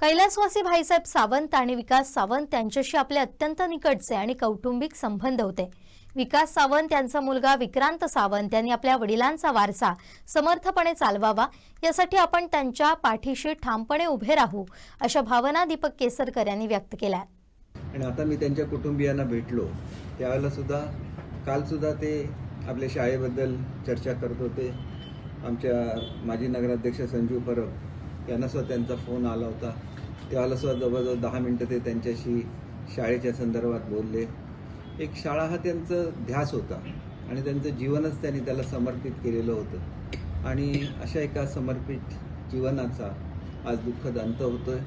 कैलासवासी भाईसाहेब सावंत आणि विकास सावंत यांच्याशी आपले अत्यंत निकटचे आणि कौटुंबिक संबंध होते. विकास सावंत यांचा मुलगा विक्रांत सावंत यांनी आपल्या वडिलांचा वारसा समर्थपणे चालवावा यासाठी आपण त्यांच्या पाठीशी ठामपणे उभे राहू अशा भावना दीपक केसरकर यांनी व्यक्त केल्या. आणि आता मी त्यांच्या कुटुंबियांना भेटलो. त्यावेळेला सुद्धा काल सुद्धा ते आपल्या शाळेबद्दल चर्चा करत होते. आमच्या माजी नगराध्यक्ष संजीव परब यांना सुद्धा त्यांचा फोन आला होता. त्यावेळेला सुद्धा जवळजवळ दहा मिनटं ते त्यांच्याशी शाळेच्या संदर्भात बोलले. एक शाळा हा त्यांचं ध्यास होता आणि त्यांचं जीवनच त्यांनी त्याला समर्पित केलेलं होतं. आणि अशा एका समर्पित जीवनाचा आज दुःखद अंत आहे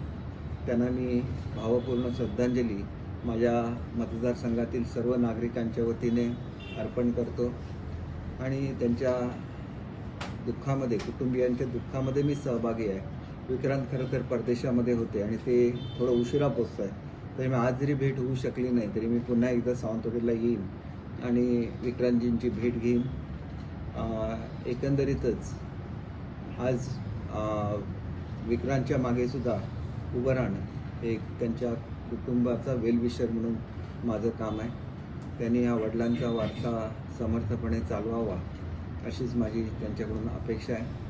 त्यांना मी भावपूर्ण श्रद्धांजली माझ्या मतदारसंघातील सर्व नागरिकांच्या वतीने अर्पण करतो. आणि त्यांच्या दुःखामध्ये कुटुंबियांच्या दुःखामध्ये मी सहभागी आहे. विक्रांत खरं तर परदेशामध्ये होते आणि ते थोडं उशिरा पोचत आहे तरी मी आज जरी भेट होऊ शकली नाही तरी मी पुन्हा एकदा सावंतवाडीला येईन आणि विक्रांतजींची भेट घेईन. एकंदरीतच आज विक्रांतच्या मागेसुद्धा उभं राहणं एक त्यांच्या कुटुंबाचा वेलविशर म्हणून माझं काम आहे. त्यांनी या वडिलांचा वारसा समर्थपणे चालवावा अशीच माझी त्यांच्याकडून अपेक्षा आहे.